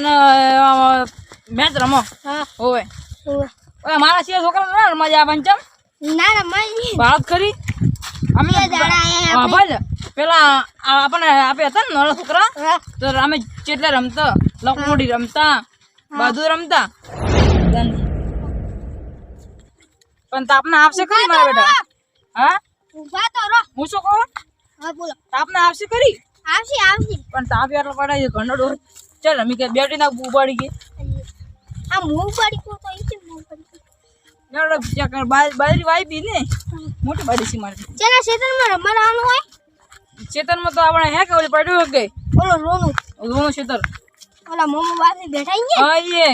અને મેચ રમો. હોવે. ઓય મારા સિવાય છોકરા ના રમવા જાય પંચમ ના રમાય ભારત ખરી? અમે હા ભાઈ પેલા આપણને આપે હતા ને નાના છોકરા? તો અમે ચેટલે રમતા લખમોડી રમતા બધું રમતા. પણ તાપને આપશે ખરી મારા બેટા? હા? ઊભા તો રો હું શું કહું? હા બોલો. તાપને આપશે ખરી? આવશે આવશે. પણ તાપ એટલો પડાય ઘણો ડોર ચાલ અમે કે બેટી ના ઉપાડી ગઈ. આ મૂવ પડી કો તો ઈ છે મૂવ પડી ચાલો ચેક કર બાજ- બાજરી વાઈબી ને મોટી બારી છે મારી. ચેના ક્ષેત્રમાં રમવાનું હોય? ચેતનમાં તો આપણે હે કે ઓલી પડ્યું કે? ઓલો રોનું. ઘણું ખેતર ઓલા મોમો પાસે બેઠા ને હા એ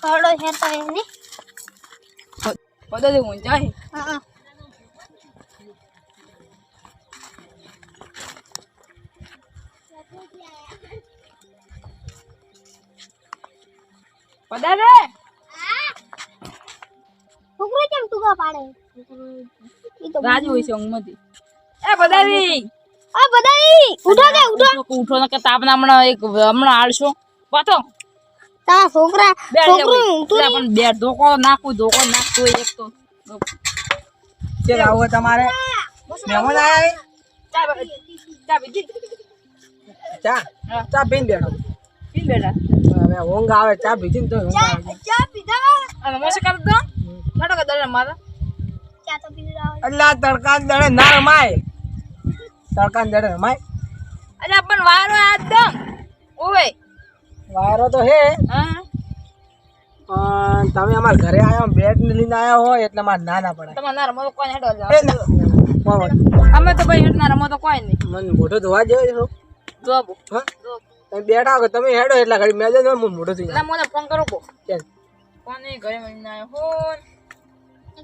ખરડો હે તો એને. દે હું જાય. હા હા. બધા છોકરો કેમ ટૂંકા પાડે? રાજુ હોય છે ઊંઘમાંથી. એ બધારી આ બધાય ઉઠો કે ઉઠો. ઉઠો ને કે તાપના હમણાં એક હમણાં આળશો પાછો. તા છોકરા છોકરો છોકરું પણ બે ધોકો નાખું ધોકો નાખતો એક તો. ચેક આવો તમારે. મહેમાન આયા ચા ચા ચા. ચા. બેઠો. પી બેટા હવે ઊંઘ આવે ચા પીધી ને તો ઊંઘ આવે ચા પીધા અને મોસે કરતો નડો કે દળે મારા ચા તો પીધા એટલે આ તડકા દળે ના રમાય તડકા દળે રમાય અરે પણ વારો આ દમ ઓવે વાયરો તો હે હા પણ તમે અમારા ઘરે આવ્યા બેટ ને લઈને આવ્યા હોય એટલે મારે ના ના પડે તમારે ના રમો કોઈ હેડો અમે તો ભાઈ હેડ ના રમો તો કોઈ નહીં મને મોઢું ધોવા જેવો છે જોબુ હા તમે બેઠા હો તમે હેડો એટલે ઘડી. મેં જઈને હું મોઢો થઈ ના મને ફોન કરો કો. જાય કોને ઘરે મળીને આવ્યો?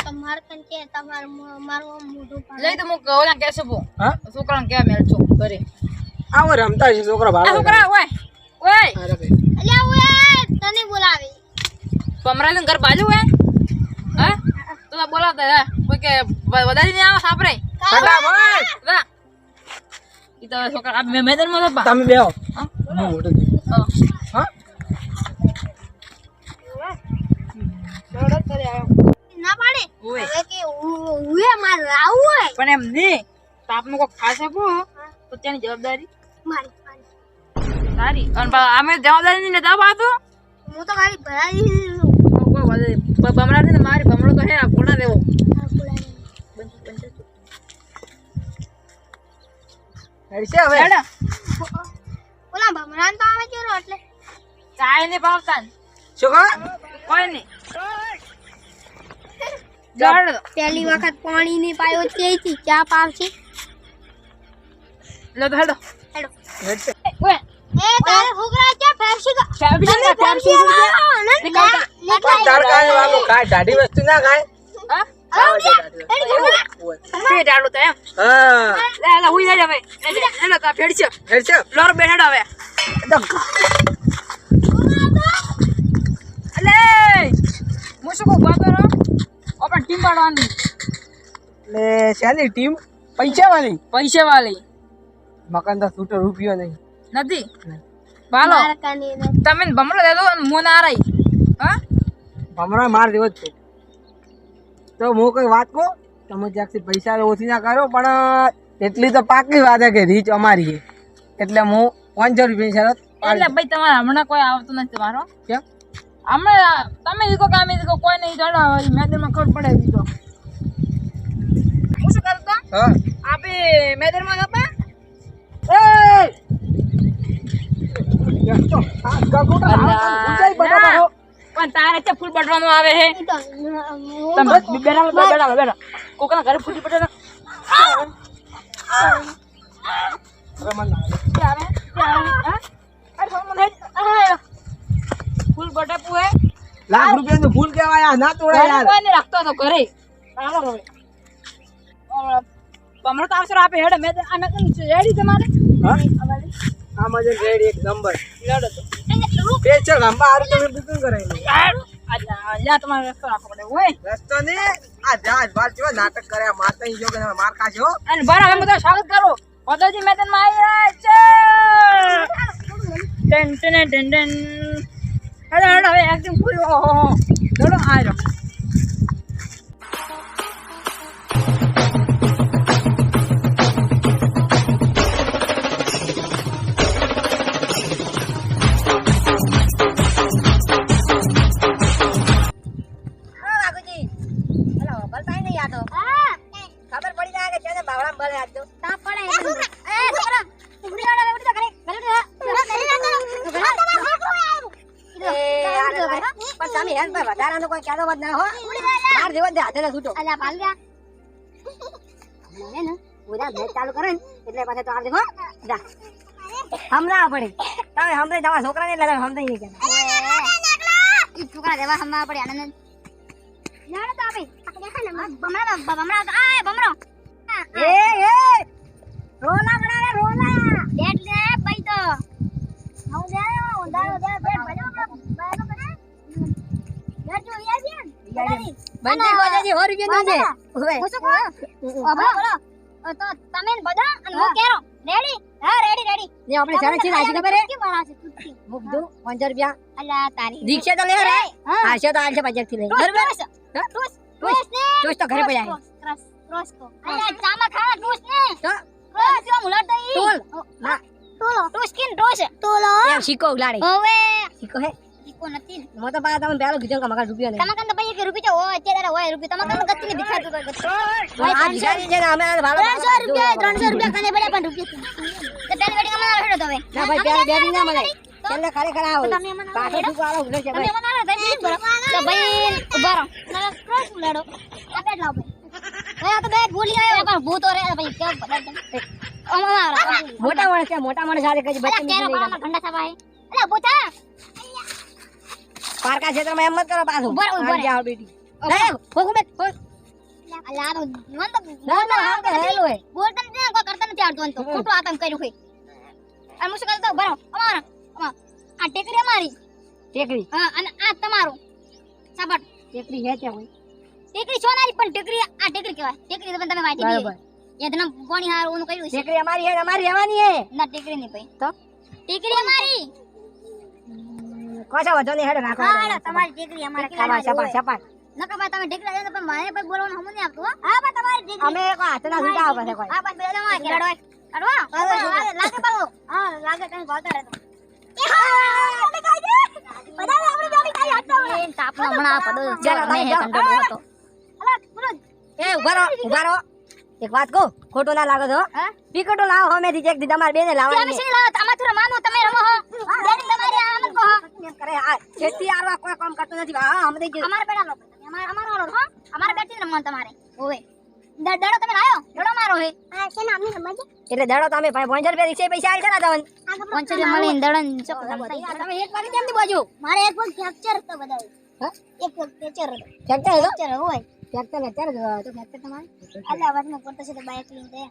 તમારે કન કે તમારે મારું આમ લઈ તો હું ઓલા કેસે બો હા? છોકરાને કેવા મેલ છો? ઘરે. આવો રમતા છે છોકરા ભાડો. છોકરા ઓય ઓય. અરે ભાઈ. અલ્યા ઓએ તને બોલાવી. પમરાજન ઘર બાજુ હે? હા તો બોલાવતા કોઈ કે વધારી ને આવો સાપરે તમે ના હોય. પણ એમ નહીં તાપનું કોઈ ખાસ આપો તો તેની જવાબદારી. મારી મારી. તારી. અને અમે જવાબદારી નહીં લેતા પાતો હું તો ખાલી ભરાઈ. બમરા ને મારી બમણો તો હે આ કોણા દેવો હેડશે હવે? હેડા. ઓલા ભમરાન તો આવે છે એટલે? ચાય ને પાવતા શું કહો? કોઈ નહીં. જડ પહેલી વખત પાણી ની પાયો છે થી ચા પાવશે? લો તો હેડો. હેડો. હેડશે. ઓય. એ તારે છોકરા ક્યાં ફેરશી ગા ફેરશી ફેરસી આવો ને નીકળતા. તડકા ને દાઢી વસ્તુ ના ખાય ટીમ પાડવાની એટલે શેની ટીમ પૈસા વાળી પૈસા વાળી મકાન તો છૂટો રૂપિયો નહીં નથી બાલો તમે બમણો દે દો અને હું ના રહી હા હમણાં માર દેવો જ છે તો હું કઈ વાત કહું? તમે જ્યાંથી પૈસા ઓછી ના કરો પણ એટલી તો પાકી વાત છે કે રીચ અમારી એટલે હું પાંચસો રૂપિયા શરત એટલે ભાઈ તમારે હમણાં કોઈ આવતું નથી તમારો? કેમ? હમણાં તમે દીકો કામ દીકો કોઈ નહીં જાણો મેદાનમાં ખબર પડે દીધો હું શું કરતો હા. આપે મેદાનમાં હતા એ! યસ આ ના. હો. પણ તારે છે ફૂલ બટવાનું આવે હે. તમે બેડા બેડા બેડા કોકના ઘરે મને લાગે. ફૂલ બટાપુ હે. લાખ રૂપિયાનું ફૂલ કહેવાય આ ના તોડાય યાર. રાખતો હતો ઘરે. ચાલો હવે. હમણાં તો આવશે આપે હેડે. મેં આ મેં રેડી તમારે? હા? આ મજે રેડ એક નંબર. લડો તો. સ્પેશિયલ અંબા હારું તમે બુકિંગ કરાવી યા તમારે રસ્તો રાખવો પડે હોય રસ્તો તો આવજે હો. જા. હમણાં પડે તમે હમણે જવા છોકરાને એટલે તમે હમણે નહીં કહેતા. ઈ છોકરા દેવા હમણાં પડે આનંદ નાડો તો આપે. બમણા બમણા તો આ બમણો. એ એ! રોલા બનાવે રોલા! બેટ લે પઈ તો. હું દે ઉંડારો દે બેટ ભજો બાયનો કરે? બેટ જો યા છે બંને ગોજાજી 100 રૂપિયા નું છે. ઓય કો અબા બોલો તો તમે બધા અને હું કેરો. રેડી? હા રેડી રેડી. ને આપણે જાણે છે આજી ખબર હે? કે મારા છે? તુતી મુકદુ 500 રૂપિયા. અલ્લા તારી દીક્ષા તો લે રે. હા. છે તો આલશે બજારથી લઈ બરાબર? ટૂસ ટૂસ ને ટૂસ તો ઘરે પડ્યા. ક્રોસ ક્રોસ કો ચામા ખાવા ટૂસ ને. તો ક્રોસ કેમ ઉલટ દઈ ટોલ ના. ટોલો ટૂસ કિન ટોસ ટોલો એમ શીકો ઉલાડે. ઓવે શીકો હે. શીકો નથી મો તો પા તમે પેલો કીધું કમાકા મગા રૂપિયો નહીં. તમાકન તો પૈયે કે રૂપિયો હોય અત્યારે હોય રૂપિયો. તમાકન ગતિ ને ભિખાતું કર ગતિ આ ભિખારી છે ને અમે ભાડો 300 રૂપિયા 300 રૂપિયા કને પડ્યા પણ રૂપિયો તો પેલી વેડિંગ અમારો હેડો તો ના ભાઈ પેલી બેડી ના મળે. છેલ્લે ખરેખર આવો. પાછો ઠુકો આવો છે ભાઈ તમે મને તો ભાઈ ઊભા રહો. ના ક્રોસ ઉલાડો. લાવ આવ્યો પણ ભૂતો રે ભાઈ કેમ મોટા માણસ છે મોટા માણસ સાથે કઈ બચ્ચે કેરો પાણા ઠંડા સભા હે અલા બોતા પારકા ક્ષેત્રમાં એમ મત કરો પાછું. ઉપર ઉપર જાઓ બેટી. લે ફોકું બે અલા તો મન તો ના ના હા કે હેલો હે. બોલતા નથી કોઈ કરતા નથી આવતું તો. ખોટું આતંક કર્યું હોય. અને મુશ્કેલ તો અમાર આ ટેકરી અમારી. ટેકરી. હા અને આ તમારું. સાબટ ટેકરી હે ત્યાં હોય. ટેકરી સોનારી પણ ટેકરી આ ટેકરી કહેવાય ટેકરી પણ તમે વાટી બરાબર યદના પાણી હાર ઓનું કર્યું છે ટેકરી અમારી હે અમારી રહેવાની હે ના ટેકરી ની ભાઈ તો ટેકરી અમારી કોસા વધો ને હેડ રાખો હા તમારી ટેકરી અમારે ખાવા છપા છપા નકા બા તમે ટેકરી લઈને પણ મારે પણ બોલવાનું હમ નહીં આપતું હા બા તમારી ટેકરી અમે કો હાથના સુટા આવે છે કોઈ હા બસ બેલો માં કેડો કાઢવા લાગે પાલો હા લાગે કઈ ભાવતા રહે એ ઊભા રહો ઉભારો ઉભારો એક વાત કહું ખોટો ના લાગો છો ટિકટો લાવો હો મેથી ચેક દીધા તમારે બેને લાવો તમે લાવો? તમાર થોડા માનો તમે રમો હો. બેન તમારી આમ કહો કરે આ ખેતી આરવા કોઈ કામ કરતો નથી. હા હમ દઈ અમારે બેડા લો અમાર અમારો લો હો. અમારે બેટી રમવાનું તમારે. ઓવે. દડો તમે લાયો? દડો મારો હે. આ છે ને અમને સમજ એટલે દડો તમે ભાઈ 50 રૂપિયા રિક્ષે પૈસા આલ કરા દવન 50 રૂપિયા મળીને દડો તમે એક વાર કેમ દી બાજુ? મારે એક પગ ફ્રેક્ચર તો બધાય. હા? એક પગ ફ્રેક્ચર ફ્રેક્ચર ફ્રેક્ચર હોય ફ્રેક્ચર ફ્રેક્ચર તો ટ્રેક્ટર તમારે? અલ્લા અવાજમાં પડતો છે તો બાઇક લઈને દે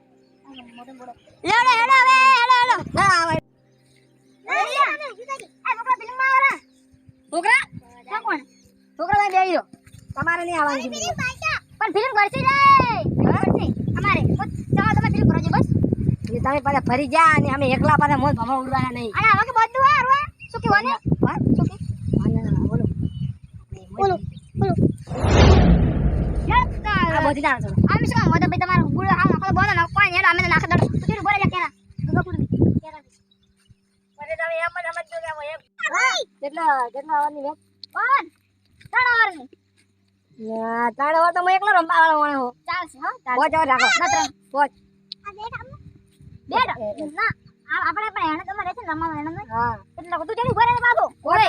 મોટો મોટો લેડો હેડો હવે હેડો હેડો. હા આવે છોકરા કોણ છોકરા બેહી તમારે નહીં આવવાની પણ ફિલ્મ કરશે રે. અમારે. ચાલો તમે ફિલ્મ કરો બસ. તમે પાછા ફરી જા અને અમે એકલા પાછા મોજ ભમા ઉડવાના નહીં. અરે હવે બધું હા રૂવા શું કહેવાનું શું કે? બોલો. બોલો બોલો. આ બધી ના છો. આમ શું ભાઈ તમારું હાલ નાખો બોલો ના કોઈ નેડા અમે નાખ દડો. તું બોલે જા કેરા ગગપુર કેરા પછી તમે એમ જ સમજજો કે એમ કેટલા કેટલા આવવાની વે કોણ ત્રણ આવરની ના. ત્રણ વાર તો હું એકલો રમવા વાળો વાળો ચાલશે હા. પોચ વાર રાખો. ના ત્રણ. પોચ બેટ ના આપણે પણ એને તમારે છે રમવા એને હા. એટલે તું ઊભા રહે બાબુ? ઘર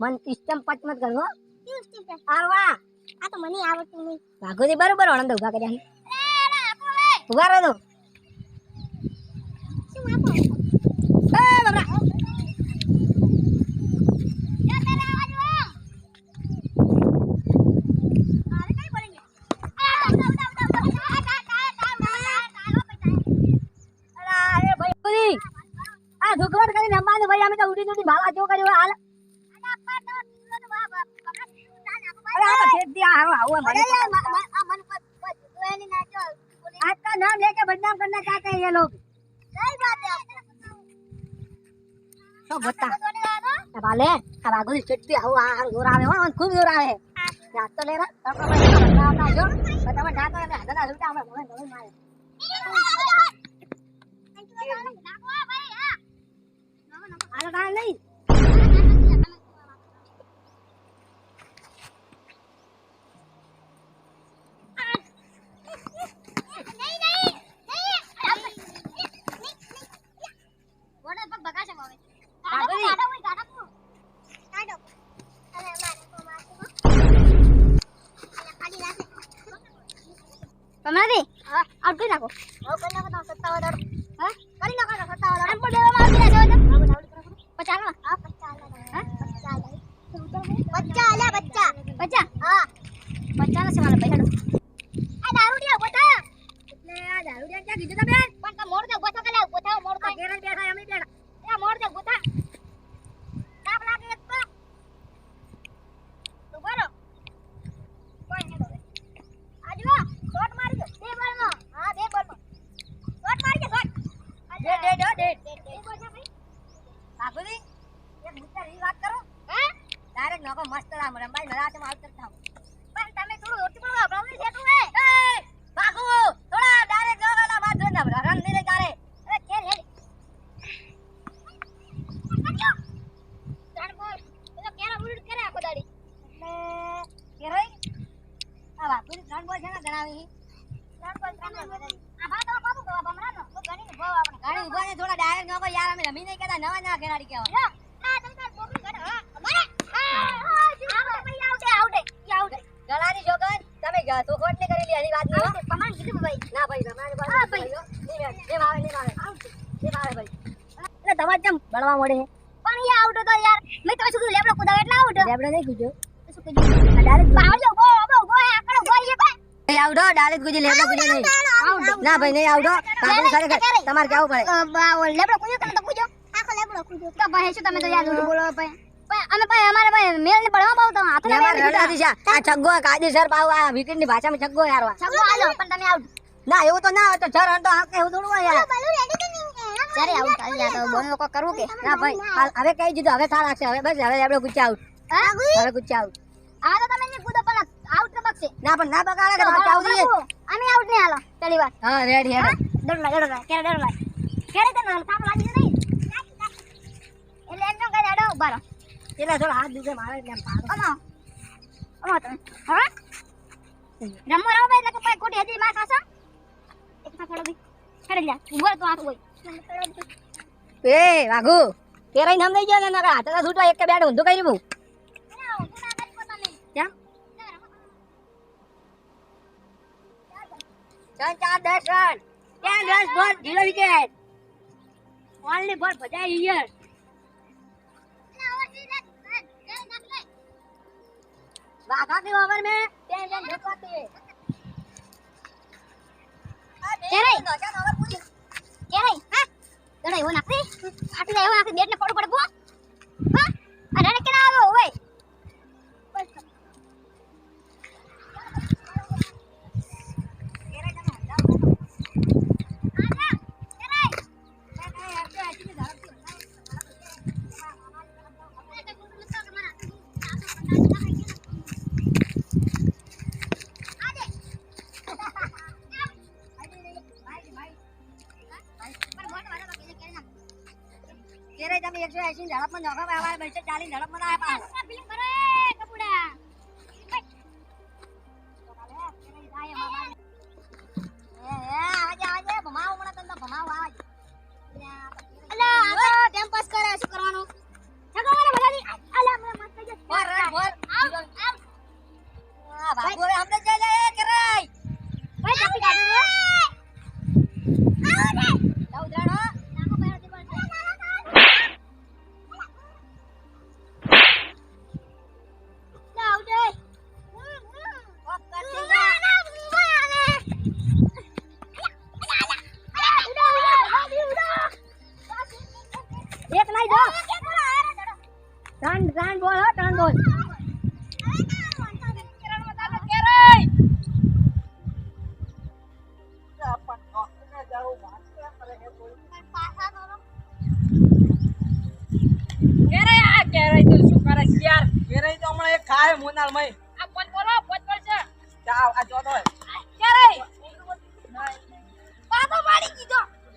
મન સિસ્ટમ પચ મત કરવો આરવા આ તો મને. આવડતું નહીં ભાગોથી બરોબર આનંદ ઊભા કર્યા ઊભા રહો તો આગળ ચટકી આવું આ જોર આવે. હો, ખૂબ જોર આવે. યાદ તો લે રા. તમે ઢાકા ને હાથ ના ઝૂટા અમે મને મારે. કીધું તમે પણ કા મોડ દે ગોતા કલા ગોતા મોર તો ઘેર બેઠા અમે બેઠા એ મોડ દે ગોતા તાપ લાગે એક તો તો બોલો કોઈ હેડો આજવા શોટ મારી દો બે બોલમાં હા બે બોલમાં શોટ મારી દે શોટ ડે ડે ડે ડે ડે બોલ છે ભાઈ બાબુજી એક મુદ્દાની વાત કરો હે ડાયરેક્ટ નકો મસ્ત રામ રંબાઈ નરા તમે આઉટ કરતા હો પણ તમે થોડું ઓછી પડવા પ્રોબ્લેમ છે તું એ એ બાગુ થોડા ડાયરેક્ટ નકો ના વાત જો ના રન નહીં રે તારે અરે ખેલ હેલ ત્રણ બોલ તો કેરા ઉલટ કરે આખો દાડી એટલે કેરોય આ બાપુની ત્રણ બોલ છે ને ગણાવી. ત્રણ બોલ ત્રણ બોલ આ તો બાબુ ગવા બમરાનો તો ગણી ભાવ આપણે ગાડી ઊભા ને થોડા ડાયરેક્ટ નકો યાર અમે રમી નહીં કેતા નવા નવા ખેલાડી કેવા આ તમે તાર બોકડી ગણ હા અમારે? આ ભાઈ આવડે આવડે આવડે ગળાની જોગન તમે ચોખવટ ને કરેલી એની વાત નહીં પ્રમાણ કીધું ભાઈ. ના ભાઈ હા ભાઈ નહીં આવે નહીં આવે નહીં આવે ભાઈ. એટલે તમારે કેમ બળવા મળે પણ એ આવડો તો યાર. મેં તો શું લેબડો કુદાવ એટલે આવડો. લેબડો નહીં કીધું શું કીધું? ડાયરેક્ટ એ ભાઈ નહીં આવડો ડાયરેક્ટ કુજી લેબડો કુજી નહીં. ના ભાઈ નહીં આવડો. કાબુ ખરેખર તમારે કેવું પડે? લેબડો કુજો તમે તો કુજો આખો લેબડો કુજો તો ભાઈ શું તમે તો યાદ બોલો ભાઈ. ભાઈ અમે ભાઈ અમારે ભાઈ મેલ ને બળવા બહુ તો હાથ ને રડા દિશા આ છગ્ગો કાયદેસર પાવ આ વિકેટની ભાષામાં છગ્ગો યાર છગ્ગો આલો પણ તમે આઉટ ના એવું તો ના હોય તો જર તો હાકે એવું થોડું હોય યાર. સરે આઉટ થઈ ગયા તો બોલ લોકો કરવું કે. ના ભાઈ હાલ હવે કહી દીધું હવે થાળ રાખશે હવે બસ હવે આપણે ગુચ્ચા આઉટ હવે ગુચ્ચા આઉટ આ તો તમે કૂદો પણ આઉટ બગશે ના પણ ના બગાડે કે આઉટ દઈએ અમે આઉટ નહીં હાલો. ચલી વાત. હા રેડી હેડો ડર લાગ ડર લાગ કેરે ડર લાગ કેરે તને હાલ લાગી નહીં? એટલે એમ કઈ હેડો ઊભા રહો. એટલે થોડો હાથ દુખે મારે એટલે એમ પાડો અમો અમો તમે. હા રમો રમો ભાઈ એટલે કોઈ કોટી હતી માં ખાસા એક ખેડો ભાઈ ખેડી જા ઊભો તો હાથ હોય. એ વાઘુ. કેરાઈ નામ દઈ ગયો ને હાથ છૂટવા એક કે બેડ ઊંધું કરી બહુ ચાર ચાર દસ રન ત્યાં દસ બોલ જીરો વિકેટ ઓનલી બોલ બધા ઈયર वाघा के ओवर में टेन रन ढुकवाते हैं क्या रे क्या रे हां દડા એવો નાખે આટલા એવો નાખે બેટ ને પડો પડો બો હા અરે ને કેના આવો ઓય 180 ઝડપમાં નોખા બાવા 240 ઝડપમાં ના આયા ફિલ્મ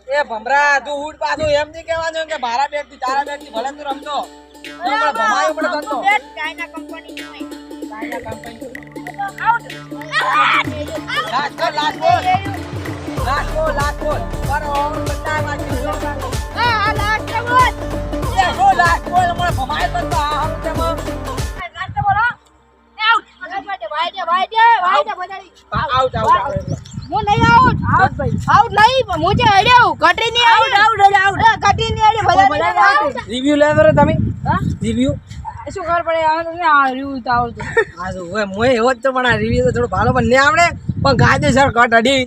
એ ભમરા તું ઉડ પાછું એમ નહીં કહેવાનું કે મારા બેટથી તારા બેટથી ભલે તું રમતો ભમાયો પણ કરતો China company company. Out lakh ball, lakh ball. આ લાસ્ટ બોલ એ બોલ, ભમાયો. આ હમ તેમાં. લાસ્ટ બોલો આઉટ, આઉટ. હું નહીં આઉટ આઉટ ભાઈ. આઉટ નહીં હું જે હડ્યો ઘટી નહીં આઉટ આઉટ આઉટ ઘટી નહીં હડ્યો ભલે આઉટ રિવ્યુ લે બરો તમે? રિવ્યુ શું ખબર પડે આવે તો આ રિવ્યુ તો. આવતો હા તો હવે મોય એવો જ તો પણ આ રિવ્યુ તો થોડો ભાલો પણ ને આવડે? પણ કાયદેસર કટ અડી.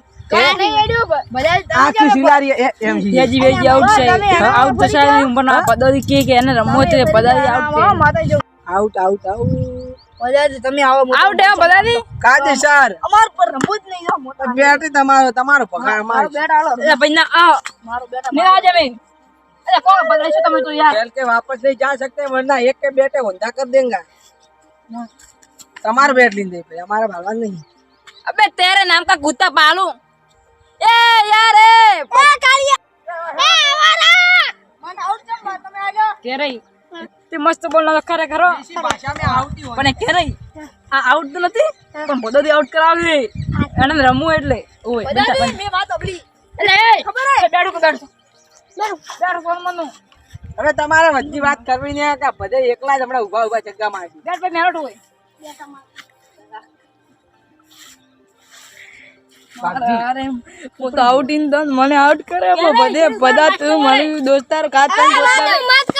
આઉટ આઉટ આઉટ બધાજી તમે આવો આવડે બધાજી કાજી સર અમાર તમારો તમારો પગાર તમે તો યાર? ખેલ કે વાપસ નહીં જા સકતે વરના એક બેટે વંધા કર દેંગા. તમારો બેટ લીન દે ભાઈ અમારા ભાગવા નહીં. અબે તેરે નામ કા કૂતા પાલુ. એ યાર કે રહી? તે મસ્ત બોલનો તો ખરે. ખરો ભાષા में આવતી હોય. પણ એ કે નહીં આ આઉટ તો નથી પણ બધાથી આઉટ કરાવી. એને રમવું એટલે. ઓય મેં વાત અબલી. એટલે ખબર હે? બેડું કે બેડું બેડું ફોન મનુ હવે તમારે વચ્ચે વાત કરવી ને કે બધે એકલા જ હમણાં ઊભા ઊભા ચક્કા મારી બેડ ભાઈ મેરોટ હોય અરે હું તો આઉટ ઇન દન મને આઉટ કરે પણ બધે બધા તું મારી દોસ્તાર કાત દોસ્તાર.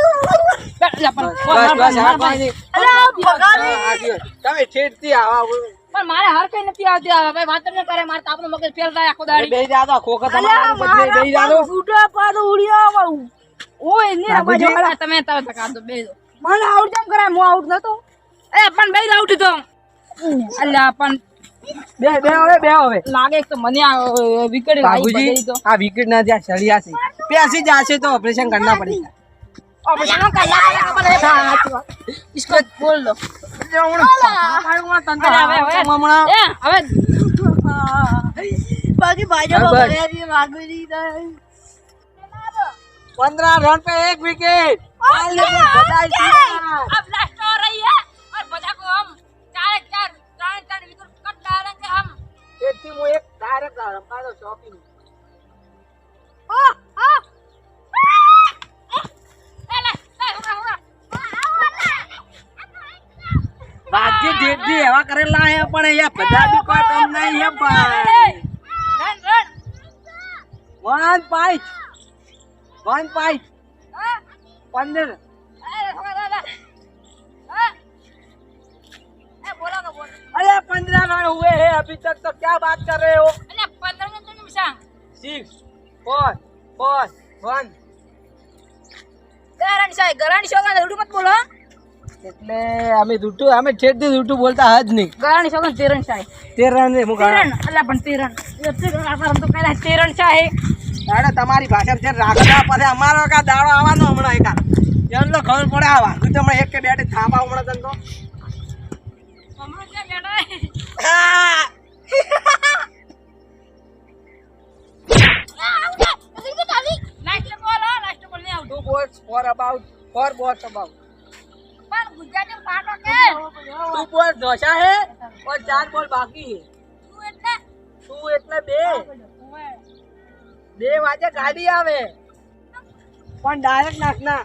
મારે હર કઈ નથી આવતી વાત તમને કરે મારે તાપનો મગજ ફેલ થાય આખો દાડી. બેહી જાદો ઓય એને તમે તાવ તકા બે મને આઉટ કરાય? હું આઉટ નતો. એ પણ બે આઉટ તો. અલ્યા પણ બે બે હવે બે હવે. લાગે તો મને આ વિકેટ આ વિકેટ ના જ્યાં સળિયા છે. પ્યાસી જાશે તો ઓપરેશન કરના પડી पंद्रह रन पे एक विकेट अब लास्ट हो रही है और बचा को हम चार चार चार चार विकेट कट डालेंगे हम एक टीम एक डायरेक्ट डाल रहा हूं shopping Eh, le, le, hurra, hurra. રાજ્ય જેટલી એવા કરેલા હે પણ અહીંયા બધા બી કોઈ કામ નહીં હે ભાઈ Run, run. વન પાંચ વન પાંચ Ah, પંદર eh, hurra, hurra. Ah. Eh, बोला तो बोल. अरे पंद्रह रन हुए हैं अभी तक तो क्या बात कर रहे हो અલ્યા, પંદર ને ત્રણ Nimisha. Six four four one ગરાણ સાહેબ, ગરાણી છોકરા ઉડું મત બોલો, એટલે અમે જૂઠું અમે ઠેઠથી રૂટું બોલતા જ નહીં. ગરાણી છોકરા તેરણ સાહેબ. તેરણ હું તેરણ, અલ્યા, પણ તેરણ. આપણે તો પહેલા તેરણ સાહેબ. દાડા તમારી ભાષા છે રાખતા પછી અમારો કા દાડો આવવાનો હમણાં એકા એમ તો ખબર પડે આવા તું તો હમણાં એક કે બે થાપા હમણાં તને તો. હમણાં ક્યાં બેઠા Two balls for about four balls about પણ ગુજરાતીમાં પાટો કે? two balls દોશા है और चार બોલ बाकी है તું એટલે? તું એટલે બે. બે વાગે ગાડી આવે પણ ડાયરેક્ટ નાખના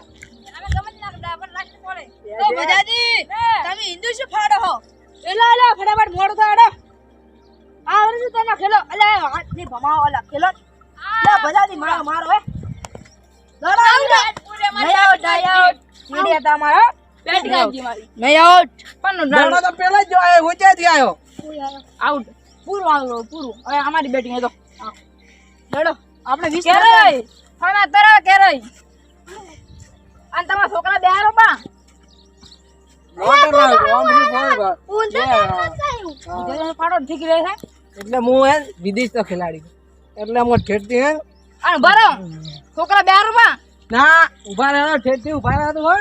અમે ગમે તે નાખતા, પણ બોલે. બે, તો બે. બધાથી બે. તમે હિન્દુ શું ફાડો હો એલા એલા ફટાફટ મોડું થાય અડો આ વર્ષે તને ખેલો અલે હાથની ભમાવો અલા ખેલો લે બધાથી મારો મારો હે અમારી બેટિંગ એ તો. હા. લડો. આપણે વીસ કેરય. હવે તરવ કેરય. અને તમારા છોકરા બે હારો છે. એટલે હું હે વિદેશ તો ખેલાડી. એટલે હું ઠેઠથી હે અને બરો છોકરા બે હારો ના ઊભા રહ્યો ઠેઠથી ઊભા રહ્યો તો હો.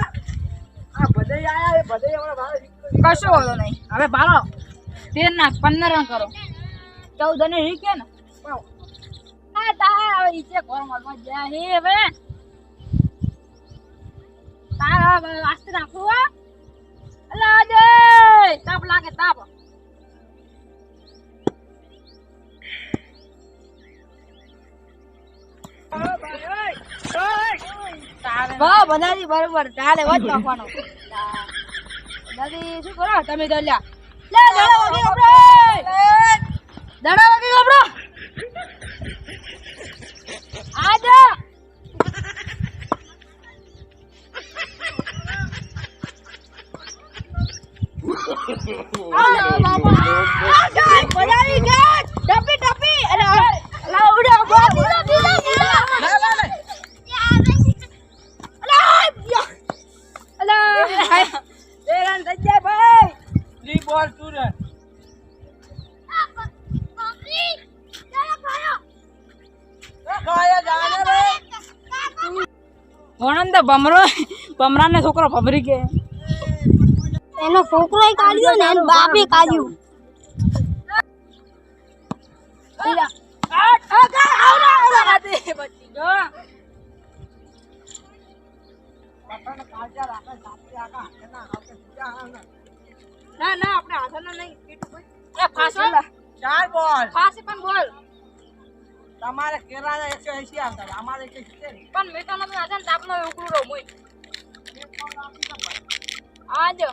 આ બધે આયા એ બધે હમણાં ભાવે. કશો વાંધો નહીં. હવે બારો તેર ના પંદર રન કરો. ચૌદ અને રીકે ને? હા તાર હવે ઈચે ઘર મળવા ગયા હે હવે? તાર હવે આસ્તે નાખું હો. અલા આજે તાપ લાગે તાપ. વાહ બધાથી બરોબર ચાલે વચ નાખવાનો દાદી શું કરો તમે તો લ્યા લે દડા વાગી દડા વાગી ઓણમ તો ભમરો ભમરાને છોકરો ભમરી કે એનો છોકરો કાઢ્યો ને એનો બાપે કાઢ્યું. ના ના આપણે હાથનો નહીં પીઠ ઉપર. એ ફાસો. ચાર બોલ. ફાસે પણ બોલ. તમારે કેરાના એકસો એસી આવતા અમારે એકસો સિત્તેર. પણ મેં તો આજે તાપનો ઉકળું રહું મોય આજો